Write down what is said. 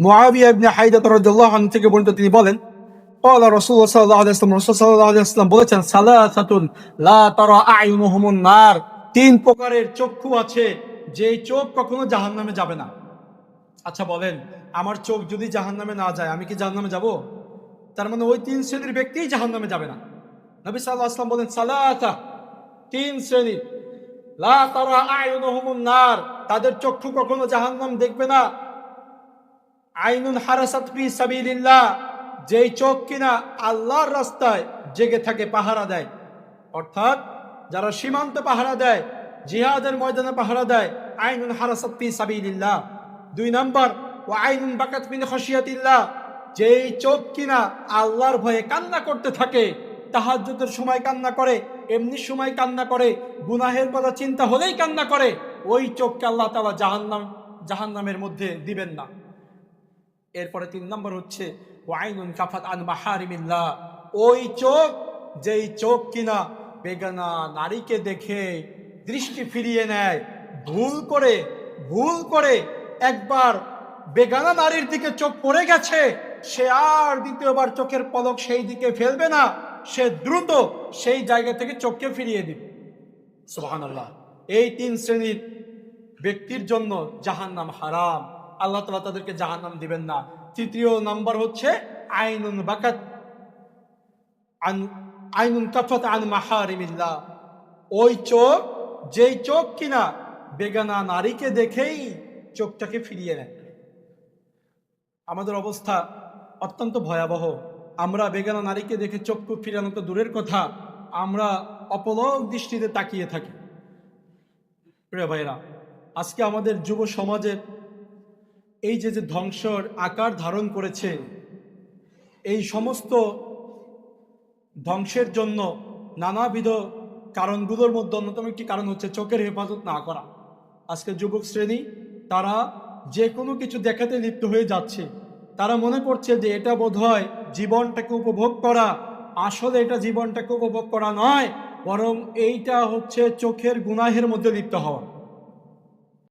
মুআবিয়া ইবনে হাইদাত রাদিয়াল্লাহু আনহু থেকে বর্ণিত তিনি বলেন قال رسول الله صلى الله عليه وسلم রাসূল সাল্লাল্লাহু আলাইহি ওয়াসাল্লাম বলেছেন সালাসাতুন লা তারা আয়ুনুহুমুন নার তিন প্রকারের চক্ষু আছে যেই চোখ কখনো জাহান্নামে যাবে না আচ্ছা বলেন আমার চোখ যদি জাহান্নামে না যায় আমি কি জাহান্নামে যাব তার মানে ওই তিন শ্রেণীর ব্যক্তিই জাহান্নামে যাবে না নবী সাল্লাল্লাহু আলাইহি ওয়াসাল্লাম বলেন সালাতা তিন শ্রেণী লা তারা আয়ুনুহুমুন নার তাদের চক্ষু কখনো জাহান্নাম দেখবে না আইনুন হারাসাত ফি সাবিলিল্লাহ, যেই চোখ কিনা আল্লাহর রাস্তায় জেগে থাকে পাহারা দেয়। অর্থাৎ যারা সীমান্ত পাহারা দেয়, জিহাদের ময়দানে পাহারা দেয়, আইনুন হারাসাত ফি সাবিলিল্লাহ। দুই নম্বর ও আইনুন বাকাত মিন খশিয়াতিল্লাহ, যেই চোখ কিনা আল্লাহর ভয়ে কান্না করতে থাকে, তাহাজ্জুদের সময় কান্না করে, এমনি সময় কান্না করে, গুনাহের কথা চিন্তা হলেই কান্না করে, ওই চোখকে আল্লাহ তালা জাহান্নাম, জাহান্নামের মধ্যে দিবেন না। এরপরে তিন নম্বর হচ্ছে, ওয়াইনুন কাফাত আন মাহারিমিল্লাহ। ওই চোখ, যেই চোখ কিনা বেগানা নারীকে দেখে দৃষ্টি ফিরিয়ে নেয়, ভুল করে ভুল করে একবার বেগানা নারীর দিকে চোখ পড়ে গেছে, সে আর দ্বিতীয়বার চোখের পলক সেই দিকে ফেলবে না, সে দ্রুত সেই জায়গা থেকে চোখকে ফিরিয়ে দিবে। সুবহানাল্লাহ। এই তিন শ্রেণির ব্যক্তির জন্য জাহান্নাম হারাম। আল্লাহ তালা তাদেরকে জাহান্নাম দিবেন না। তৃতীয় নাম্বার হচ্ছে আইনুন বাকাত আইনুন কাফাত আন মাহারিমিল্লাহ। ওই চোখ, যেই চোখ কিনা বেগানা নারীকে দেখেই চোখটাকে ফিরিয়ে নেয়। আমাদের অবস্থা অত্যন্ত ভয়াবহ। আমরা বেগানা নারীকে দেখে চক্ষু ফিরানো তো দূরের কথা, আমরা অপলক দৃষ্টিতে তাকিয়ে থাকি। প্রিয় ভাইরা আজকে আমাদের যুব সমাজের এই যে যে ধ্বংসর আকার ধারণ করেছে, এই সমস্ত ধ্বংসের জন্য নানাবিধ কারণগুলোর মধ্যে অন্যতম একটি কারণ হচ্ছে চোখের হেফাজত না করা। আজকে যুবক শ্রেণি, তারা যে কোনো কিছু দেখাতে লিপ্ত হয়ে যাচ্ছে। তারা মনে করছে যে এটা বোধ হয় জীবনটাকে উপভোগ করা। আসলে এটা জীবনটাকে উপভোগ করা নয়, বরং এইটা হচ্ছে চোখের গুনাহের মধ্যে লিপ্ত হওয়া।